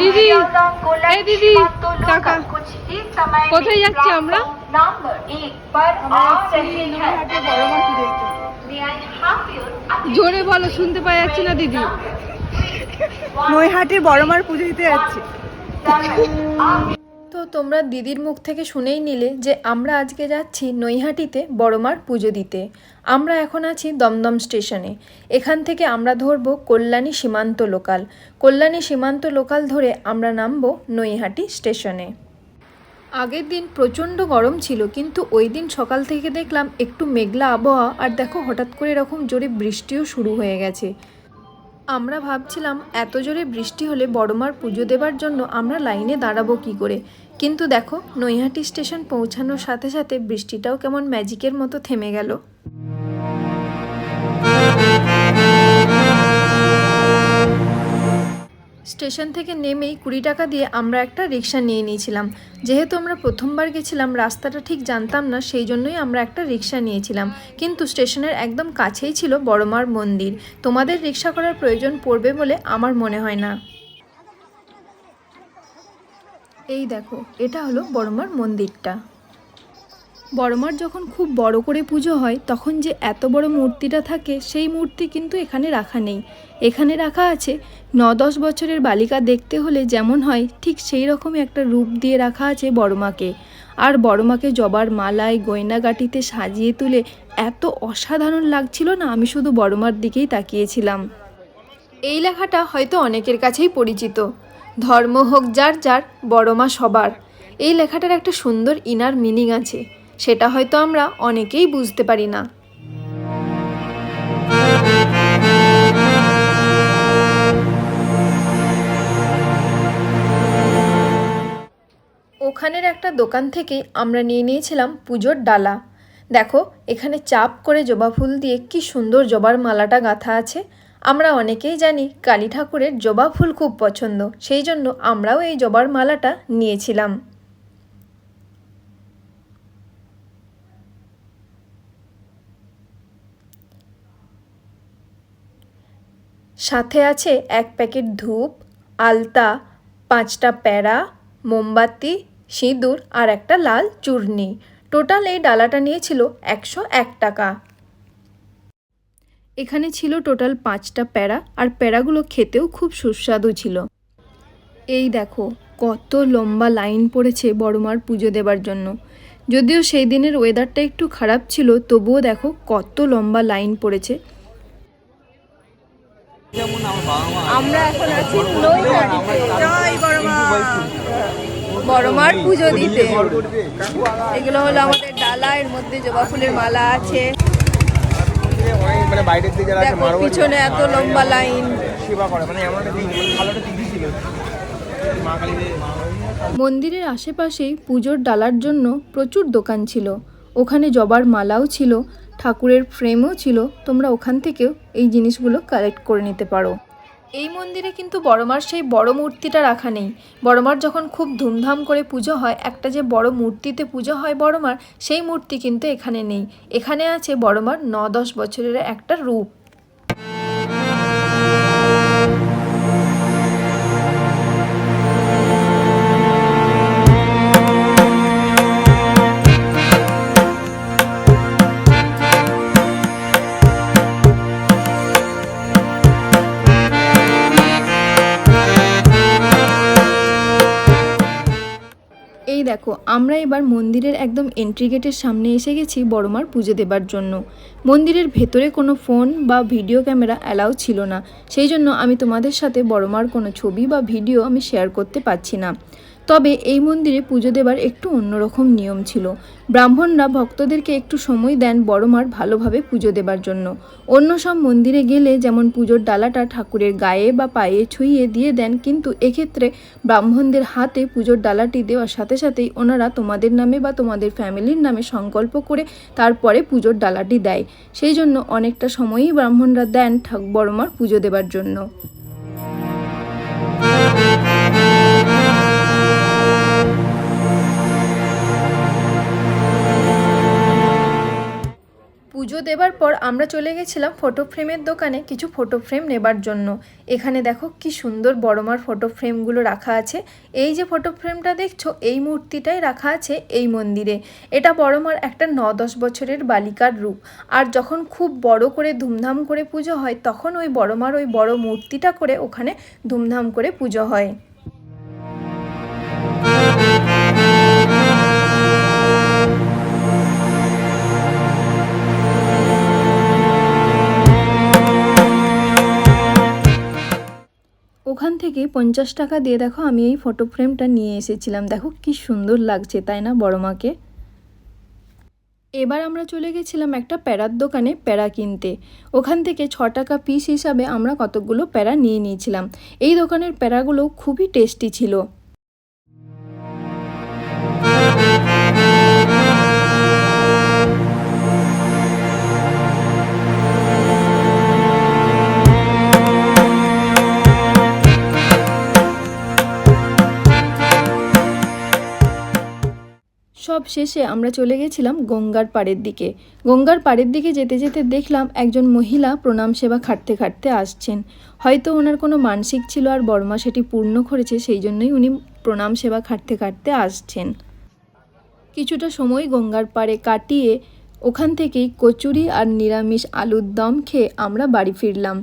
দিদি এই দিদি কাকা কোথায় যাচ্ছি আমরা? জোরে বলো শুনতে পাওয়া যাচ্ছে না দিদি। নৈহাটির বড়মার পুজো দিতে যাচ্ছি। তো তোমরা দিদির মুখ থেকে শুনেই নিলে যে আমরা আজকে যাচ্ছি নৈহাটিতে বড়মার পুজো দিতে। আমরা এখন আছি দমদম স্টেশনে। এখান থেকে আমরা ধরবো কল্যাণী সীমান্ত লোকাল। কল্যাণী সীমান্ত লোকাল ধরে আমরা নামবো নৈহাটি স্টেশনে। আগের দিন প্রচণ্ড গরম ছিল, কিন্তু ওই দিন সকাল থেকে দেখলাম একটু মেঘলা আবহাওয়া আর দেখো হঠাৎ করে এরকম জোরে বৃষ্টিও শুরু হয়ে গেছে। আমরা ভাবছিলাম এত জোরে বৃষ্টি হলে বড়মার পুজো দেবার জন্য আমরা লাইনে দাঁড়াবো কি করে? কিন্তু দেখো, নৈহাটি স্টেশন পৌঁছানোর সাথে সাথে বৃষ্টিটাও কেমন ম্যাজিকের মতো থেমে গেল। স্টেশন থেকে নেমেই কুড়ি টাকা দিয়ে আমরা একটা রিক্সা নিয়ে নিয়েছিলাম। যেহেতু আমরা প্রথমবার গেছিলাম, রাস্তাটা ঠিক জানতাম না, সেই জন্যই আমরা একটা রিক্সা নিয়েছিলাম। কিন্তু স্টেশনের একদম কাছেই ছিল বড়মার মন্দির। তোমাদের রিক্সা করার প্রয়োজন পড়বে বলে আমার মনে হয় না। এই দেখো, এটা হলো বড়মার মন্দিরটা। বড়মার যখন খুব বড় করে পুজো হয়, তখন যে এত বড় মূর্তিটা থাকে, সেই মূর্তি কিন্তু এখানে রাখা নেই। এখানে রাখা আছে ন দশ বছরের বালিকা দেখতে হলে যেমন হয়, ঠিক সেই রকমই একটা রূপ দিয়ে রাখা আছে বড়মাকে। আর বড়মাকে জবার মালায়, গয়নাগাটিতে সাজিয়ে তুলে এত অসাধারণ লাগছিল না, আমি শুধু বড়মার দিকেই তাকিয়েছিলাম। এই লেখাটা হয়তো অনেকের কাছেই পরিচিত। ধর্ম হোক যার যার বড়মা সবার। এই লেখাটার একটা সুন্দর ইনার মিনিং আছে। সেটা হয়তো আমরা অনেকেই বুঝতে পারি না। ওখানের একটা দোকান থেকে আমরা নিয়ে নিয়েছিলাম পুজোর ডালা। দেখো, এখানে চাপ করে জবা ফুল দিয়ে কি সুন্দর জবার মালাটা গাঁথা আছে। আমরা অনেকেই জানি কালী ঠাকুরের জবা ফুল খুব পছন্দ, সেই জন্য আমরাও এই জবার মালাটা নিয়েছিলাম। সাথে আছে এক প্যাকেট ধূপ, আলতা, পাঁচটা প্যারা, মোমবাতি, সিঁদুর আর একটা লাল চূর্ণি টোটাল এই ডালাটা নিয়েছিল একশো এক টাকা। এখানে ছিল টোটাল পাঁচটা প্যারা, আর প্যারাগুলো খেতেও খুব সুস্বাদু ছিল। এই দেখো, কত লম্বা লাইন পড়েছে বড়মার পুজো দেবার জন্য। যদিও সেই দিনের ওয়েদারটা একটু খারাপ ছিল, তবুও দেখো কত লম্বা লাইন পড়েছে। আমরা এখন বড়মার পুজো দিতে। এগুলো হলো আমাদের ডালা, এর মধ্যে জবা ফুলের মালা আছে। মানে বাইরের দিকে যারা আছে মারোয়ারি পিছনে এত লম্বা লাইন সেবা করে। মানে এমন একটা দিন মানে ভালো একটা দিদি ছিল। মা মন্দিরের আশেপাশেই পুজোর ডালার জন্য প্রচুর দোকান ছিল। ওখানে জবার মালাও ছিল ঠাকুরের ফ্রেমও ছিল। তোমরা ওখান থেকেও এই জিনিসগুলো কালেক্ট করে নিতে পারো। এই মন্দিরে কিন্তু বড়মার সেই বড় মূর্তিটা রাখা নেই। বড়মার যখন খুব ধুমধাম করে পুজো হয়, একটা যে বড় মূর্তিতে পুজো হয় বড়মার, সেই মূর্তি কিন্তু এখানে নেই। এখানে আছে বড়মার ন দশ বছরের একটা রূপ। দেখো, আমরা এবার মন্দিরের একদম এন্ট্রি গেটের সামনে এসে গেছি বড়মার পুজো দেবার জন্য। মন্দিরের ভেতরে কোনো ফোন বা ভিডিও ক্যামেরা অ্যালাউ ছিল না। সেই জন্য আমি তোমাদের সাথে বড়মার কোনো ছবি বা ভিডিও আমি শেয়ার করতে পারছি না। তবে এই মন্দিরে পুজো দেবার একটু অন্যরকম নিয়ম ছিল। ব্রাহ্মণরা ভক্তদেরকে একটু সময় দেন বড়মার ভালোভাবে পুজো দেবার জন্য। অন্য সব মন্দিরে গেলে যেমন পুজোর ডালাটা ঠাকুরের গায়ে বা পায়ে ছুঁয়ে দিয়ে দেন, কিন্তু এক্ষেত্রে ব্রাহ্মণদের হাতে পুজোর ডালাটি দেওয়ার সাথে সাথেই ওনারা তোমাদের নামে বা তোমাদের ফ্যামিলির নামে সংকল্প করে তারপরে পুজোর ডালাটি দেয়। সেই জন্য অনেকটা সময়ই ব্রাহ্মণরা দেন ঠাক বড়মার পুজো দেবার জন্য। পুজো দেবার পর আমরা চলে গেছিলাম ফটো ফ্রেমের দোকানে কিছু ফটো ফ্রেম নেবার জন্য। এখানে দেখো কি সুন্দর বড়মার ফটো ফ্রেমগুলো রাখা আছে। এই যে ফটো ফ্রেমটা দেখছ, এই মূর্তিটাই রাখা আছে এই মন্দিরে। এটা বড়মার একটা ন দশ বছরের বালিকার রূপ। আর যখন খুব বড় করে ধুমধাম করে পুজো হয়, তখন ওই বড়মার ওই বড় মূর্তিটা করে ওখানে ধুমধাম করে পুজো হয়। ওখান থেকে পঞ্চাশ টাকা দিয়ে দেখো আমি এই ফটো ফ্রেমটা নিয়ে এসেছিলাম। দেখো কি সুন্দর লাগছে, তাই না বড় মাকে? এবার আমরা চলে গেছিলাম একটা প্যারার দোকানে প্যারা কিনতে। ওখান থেকে ছ টাকা পিস হিসাবে আমরা কতগুলো প্যারা নিয়ে নিয়েছিলাম। এই দোকানের প্যারাগুলো খুবই টেস্টি ছিল। সব শেষে আমরা চলে গেছিলাম গঙ্গার পাড়ের দিকে। গঙ্গার পাড়ের দিকে যেতে যেতে দেখলাম একজন মহিলা প্রণাম সেবা খাটতে খাটতে আসছেন। হয়তো ওনার কোনো মানসিক ছিল আর বর্মা সেটি পূর্ণ করেছে, সেই জন্যই উনি প্রণাম সেবা খাটতে খাটতে আসছেন। কিছুটা সময় গঙ্গার পাড়ে কাটিয়ে ওখান থেকেই কচুরি আর নিরামিষ আলুর দম খেয়ে আমরা বাড়ি ফিরলাম।